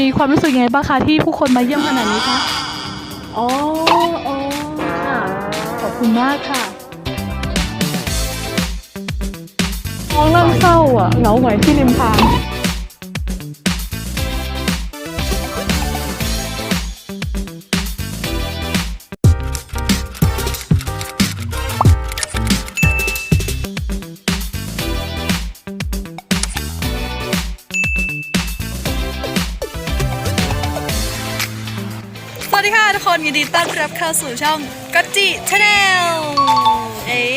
มีความรู้สึกยังไงบ้างคะที่ผู้คนมาเยี่ยมขนาดนี้คะอ๋ออ๋อค่ะ ขอบคุณมากค่ะน้องนั่งเศร้าอะเหงาหงอยที่ริมทาง ค่ะทุกคนยินดีต้อนรับเข้าสู่ช่องกัจจิชาแนลเอ้ย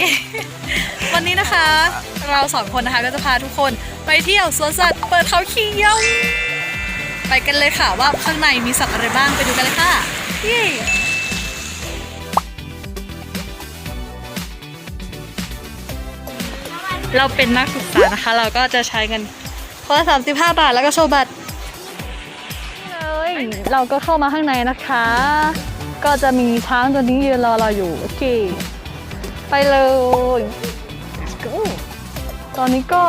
วันนี้นะคะ เราสองคนนะคะก็จะพาทุกคนไปเที่ยวสวนสัตว์เปิดเขาขียวไปกันเลยค่ะว่าข้างในมีสัตว์อะไรบ้างไปดูกันเลยค่ะเย้เราเป็นนักศึกษานะคะ เราก็จะใช้เงินคนละสามสิบห้าบาทแล้วก็โชว์บัตร เราก็เข้ามาข้างในนะคะ ก็จะมีช้างตัวนี้ยืนรอเราอยู่ โอเค ไปเลย let's go ตอนนี้ก็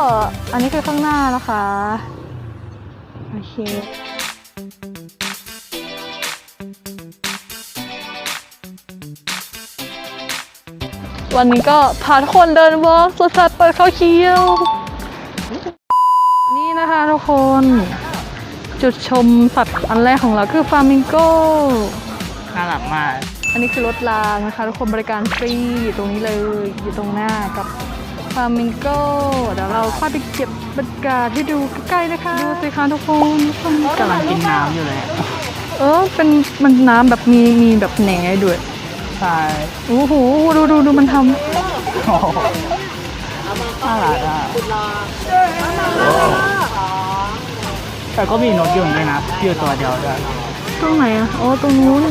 อันนี้คือข้างหน้านะคะ โอเควันนี้ก็พาทุกคนเดินวอล์กสวนสัตว์เปิดเข้าเขียวนี่นะคะทุกคน จุดชมสัตว์อันแรกของเราคือฟามิงโกน่ารักมาก อันนี้คือรถรางนะคะ ทุกคนบริการฟรีอยู่ตรงนี้เลยอยู่ตรงหน้ากับฟามิงโกเดี๋ยวเราค่อยไปเก็บบรรยากาศให้ดูใกล้ๆนะคะ ดูสิคะทุกคนทุกคนกำลังกินน้ำอยู่เลย เออเป็นมันน้ำแบบมีมีแบบแหนด้วยใช่โอ้โหดูดูดูมันทโอ้โหน่ารักอะ แต่ก็มีนกยุงด้วยนะอยู่ตัวเดียวด้วยำตรงไหนอะอ๋อตรงนู้น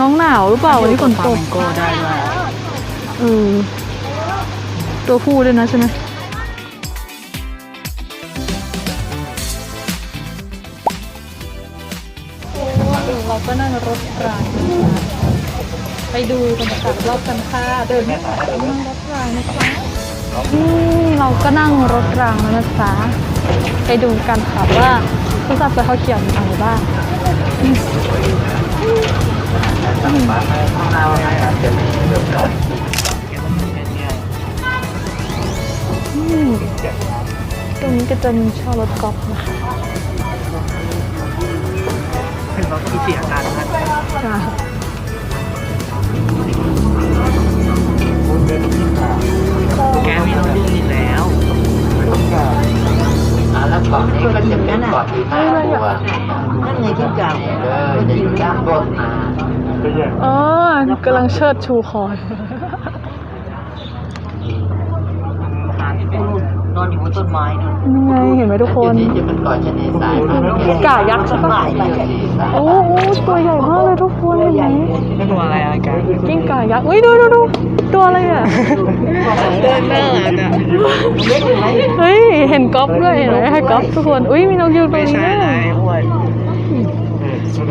น้องหนาวหรือเปล่าวันนี้ฝนฟาตกมิงโก้ได้ด้วยเออตัวผู้ด้วยนะใช่ไหมเราก็นั่งรถรางนะคะไปดูบรรยากาศรอบกันค่ะเดินนั่งรถรางนะคะอืมเราก็นั่งรถรางแล้วนะจ๊ะ ไปดูกันค่ะว่าผู้สัตว์เขาเขียนอะไรบ้างตรงนี้ก็จะมีช่อรถกอล์ฟนะคะเป็นรถที่เสียการมากค่ะ กำลังเชิดชูคอยนอนอยู่บนต้นไม้นู่นนี่ไงเห็นไหมทุกคนจุดนี้จะเป็นเกาะชะนีสายพันธุ์กิ้งก่ายักษ์ใช่ปะชะนีสายโอ้โหตัวใหญ่มากเลยทุกคนเห็นไหมไม่ตัวอะไรอะแกกิ้งก่ายักษ์อุ้ยดูดูดูตัวอะไรอะเดินหน้าอะเฮ้ยเห็นก๊อฟด้วยเห็นไหมให้ก๊อฟทุกคนอุ้ยมีนกยูงตัวไม่นี้ใช่ด้วยนาย อ้วน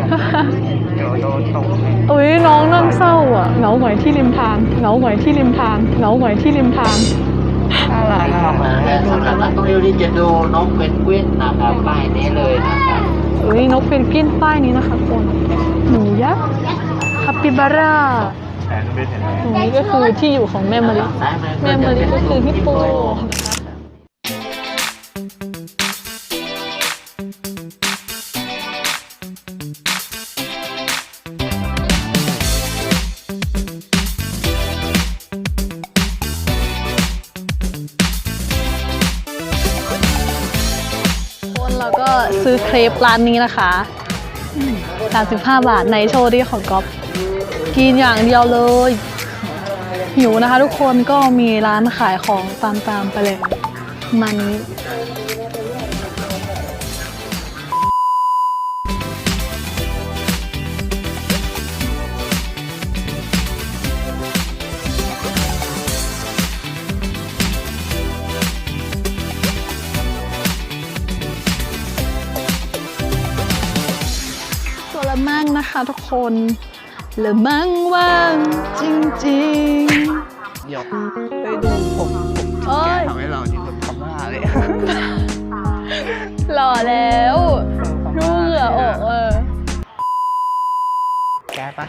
เดี๋ยวโดนตกอุ้ยน้องนั่งเศร้าอะเหงาหงอยที่ริมทางเหงาหงอยที่ริมทางเหงาหงอยที่ริมทางน่ารักอะแต่สำหรับนักท่องเที่ยวที่จะดูนกเพนกวินนะครับป้ายนี้เลยนะครับอุ้ยนกเพนกวินป้ายนี้นะคะคนหนูยักษ์คาปิบาร่าแสนเป็นเห็นไหมตรงนี้ก็คือที่อยู่ของแม่มะลิซ้ายมือแม่มะลิก็คือฮิปโปคนเรา ซื้อเครปร้านนี้นะคะ 35 บาทในโชว์ดีของก๊อฟกินอย่างเดียวเลย หิวนะคะทุกคนก็มีร้านขายของตามๆไปเลยประมานี้ คนละมั่งว่างจริงเดี๋ยวไปดูผมผมแกอ้ยทำให้เรานี่แบทำม่าเลยหล่อแล้วรู้เหงือกเออ แกปะ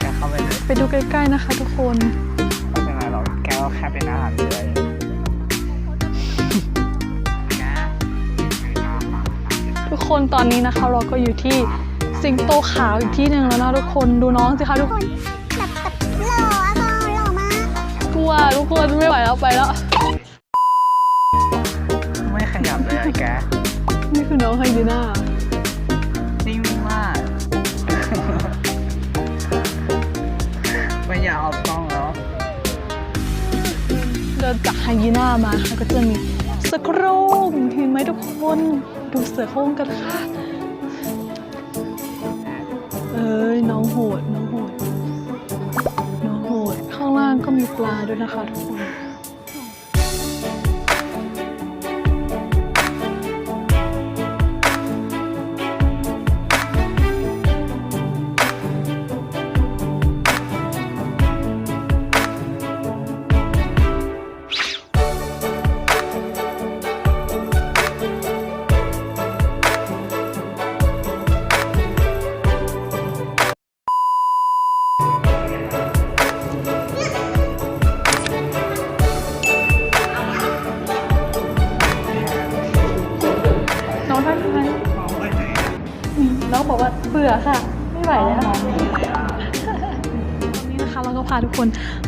แกเข้าไปเลยไปดูใกล้ๆนะคะทุกคน ไม่เป็นไรหรอกแกก็แค่เป็นอาหารเลยทุกคนตอนนี้นะคะเราก็อยู่ที่ สิงโตขาวอีกที่หนึ่งแล้วนะทุกคนดูน้องสิคะทุกคนแบบแบบหล่ออะบอหล่อมากกลัวทุกคนไม่ไหวแล้วไปแล้ว ไม่ขยับเลยไอ้แก นี่คือน้องไฮยีน่านิ่งมากไม่อยากเอากล้องแล้วเดินจากไฮยีน่ามาค่ะก็จะมีเสือโคร่งเห็นไหมทุกคน ดูเสือโคร่งกันค่ะ เอ้ยน้องโหดน้องโหดน้องโหดข้างล่างก็มีปลาด้วยนะคะทุกคน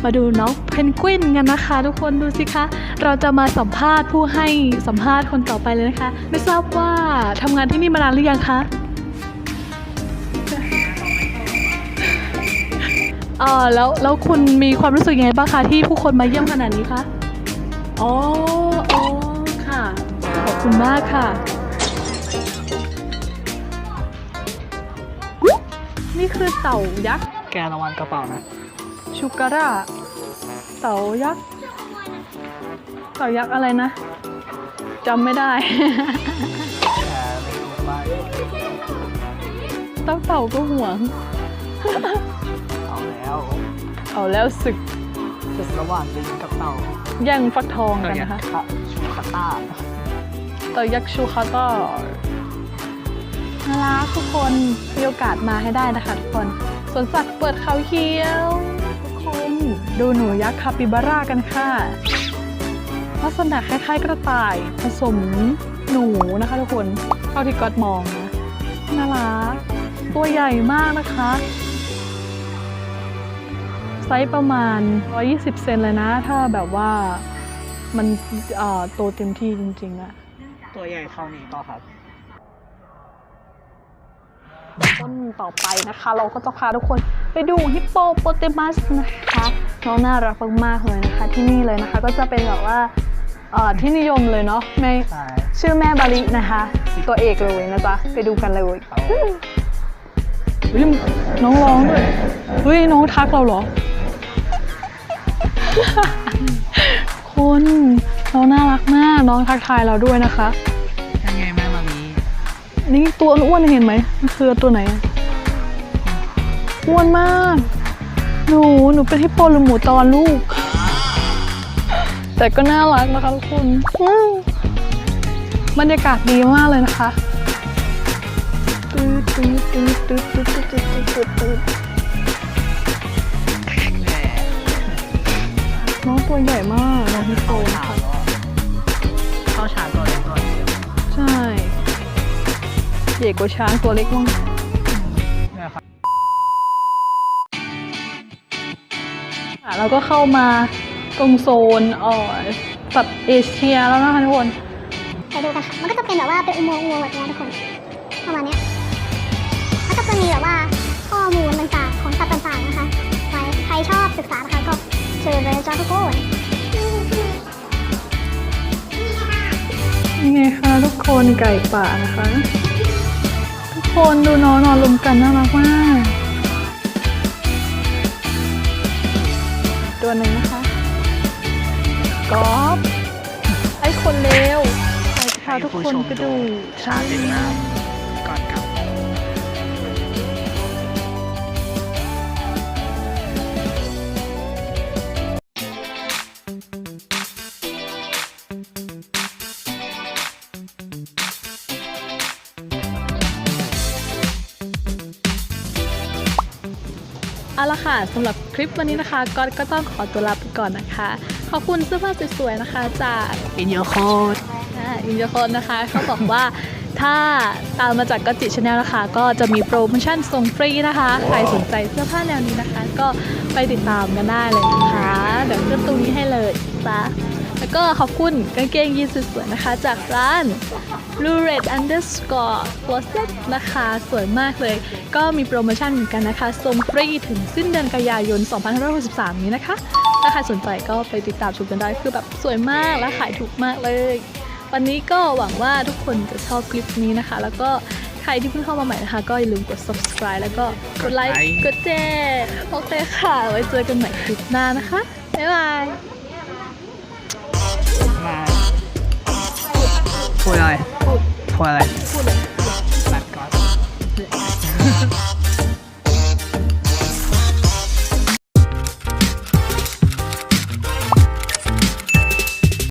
มาดูน้องเพนกวินกันนะคะ ทุกคนดูสิคะ เราจะมาสัมภาษณ์ผู้ให้สัมภาษณ์คนต่อไปเลยนะคะ ไม่ทราบว่าทำงานที่นี่มานานหรือยังคะเออแล้วแล้วคุณมีความรู้สึกยังไงบ้างคะที่ผู้คนมาเยี่ยมขนาดนี้คะอ๋ออ๋อค่ะ ขอบคุณมากค่ะ นี่คือเต่ายักษ์แกระวังกระเป๋านะ ชูการะเต่ายักษ์เต่ายักษ์อะไรนะจำไม่ได้แกไม่รู้ไปเต่าเต่าก็ห่วง เอาแล้วเอาแล้วศึกศึกระหว่างลิงกับเต่าแย่งฟักทองกันนะคะเต่ายักษ์ชูคาต้าเต่ายักษ์ชูคาต้าน่ารักทุกคนมีโอกาสมาให้ได้นะคะทุกคนสวนสัตว์เปิดเขาเขียวทุกคน ดูหนูยักษ์คาปิบาร่ากันค่ะ ลักษณะคล้ายๆกระต่ายผสมหนูนะคะทุกคนเท่าที่ก๊อตมองนะน่ารักตัวใหญ่มากนะคะ ไซส์ประมาณ 120 เซนเลยนะ ถ้าแบบว่ามันเอ่อโตเต็มที่จริงๆอะตัวใหญ่เท่านี้ก็ครับต้นต่อไปนะคะ เราก็จะพาทุกคนไปดูฮิปโปโปเตมัสนะคะ น้องน่ารักมากๆเลยนะคะ ที่นี่เลยนะคะ ก็จะเป็นแบบว่าเอ่อที่นิยมเลยเนาะแม่ใช่ชื่อแม่บาลินะคะ ตัวเอกเลยนะจ๊ะไปดูกันเลยเฮ้ยน้องร้องด้วยเฮ้ยน้องทักเราเหรอ คนน้องน่ารักมากน้องทักทายเราด้วยนะคะยังไงแม่มามีนี่ตัวอ้วนๆเห็นไหมมันคือตัวไหนอะอ้วนมาก หนู หนูเป็นฮิปโปหรือหมูตอลูก แต่ก็น่ารักนะคะทุกคนบรรยากาศดีมากเลยนะคะน้องตัวใหญ่มากน้องฮิปโปนะะเข้าช้างตัวเล็กตัวใช่ ใหญ่กว่าช้างตัวเล็กมาก อะเราก็เข้ามาตรงโซนเอ่อสัตว์เอเชียแล้วนะคะทุกคนไปดูกันค่ะ มันก็จะเป็นแบบว่าเป็นอุโมงค์อุโมงค์แบบนี้ทุกคนประมาณนี้แล้วก็จะมีแบบว่าข้อมูลต่างๆของสัตว์ต่างๆนะคะไว้ใครชอบศึกษานะคะก็เชิญเลยจ้าทุกคนนี่ไงคะทุกคนไก่ป่านะคะ ทุกคนดูน้องนอนรวมกันน่ารักมาก ตัวหนึ่งนะคะกอล์ฟไอ้คนเลวไปพาทุกคนไปดู ชาร์จเล่นน้ำ เอาละค่ะสำหรับคลิปวันนี้นะคะก็ก็ต้องขอตัวลาไปก่อนนะคะ ขอบคุณเสื้อผ้าสวยๆนะคะจากอินโยโคดอินเดียคนนะคะเขาบอกว่าถ้าตามมาจากกัจจิชาแนลนะคะ ก็จะมีโปรโมชั่นส่งฟรีนะคะ ใครสนใจเสื้อผ้าแนวนี้นะคะ ก็ไปติดตามกันได้เลยนะคะ เดี๋ยวขึ้นตรงนี้ให้เลยจ้ะ แล้วก็ขอบคุณกางเกงยีนสวยๆนะคะ จากร้าน l u r e t underscore closet นะคะ สวยมากเลย ก็มีโปรโมชั่นเหมือนกันนะคะส่งฟรีถึงสิ้นเดือนกันยายน 2563 นี้นะคะ ถ้าใครสนใจก็ไปติดตามชมกันได้คือแบบสวยมากและขายถูกมากเลย วันนี้ก็หวังว่าทุกคนจะชอบคลิปนี้นะคะ แล้วก็ใครที่เพิ่งเข้ามาใหม่นะคะ ก็อย่าลืมกด subscribe แล้วก็กดไลค์กดแชร์โอเคค่ะ ไว้เจอกันใหม่คลิปหน้านะคะ บ๊ายบาย มาพูดอะไร พูดอะไรพูดเลย